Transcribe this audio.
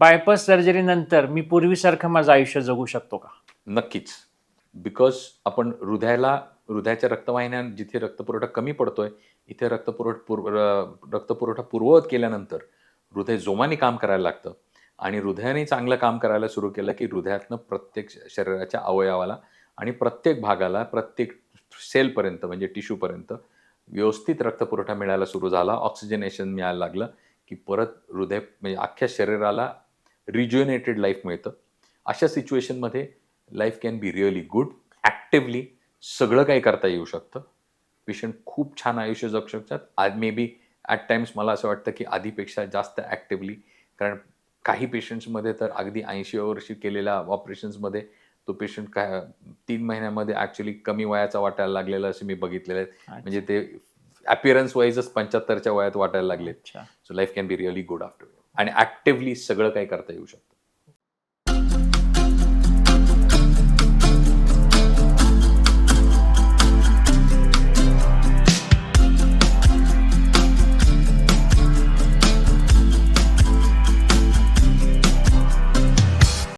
Bypass surgery नंतर मी पूर्वीसारखं माझं आयुष्य जगू शकतो का? नक्कीच. बिकॉज आपण हृदयाला हृदयाच्या रक्तवाहिन्या जिथे रक्तपुरवठा कमी पडतोय इथे रक्तपुरवठा पूर्व र- रक्तपुरवठा पूर्ववत केल्यानंतर हृदय जोमाने काम करायला लागतं. आणि हृदयाने चांगलं काम करायला सुरू केलं की हृदयातनं प्रत्येक शरीराच्या अवयवाला आणि प्रत्येक भागाला प्रत्येक सेलपर्यंत म्हणजे टिश्यूपर्यंत व्यवस्थित रक्तपुरवठा मिळायला सुरू झाला. ऑक्सिजनेशन मिळायला लागलं की परत हृदय म्हणजे अख्ख्या शरीराला रिज्युनेटेड लाईफ मिळतं. अशा सिच्युएशनमध्ये life can be really good actively सगळं काही करता येऊ शकतं. पेशंट खूप छान आयुष्य जगू शकतात. आज मे बी ॲट टाइम्स मला असं वाटतं की आधीपेक्षा जास्त ॲक्टिव्हली कारण काही पेशंट्समध्ये तर अगदी ऐंशी वर्षी केलेल्या ऑपरेशन्समध्ये तो पेशंट काय तीन महिन्यामध्ये ॲक्च्युली कमी वयाचा वाटायला लागलेला असं मी बघितलेलं आहे. म्हणजे ते अपिअरन्स वाईजच पंच्याहत्तरच्या वयात वाटायला लागले so life can be really good after आणि ॲक्टिव्हली सगळं काही करता येऊ शकतं.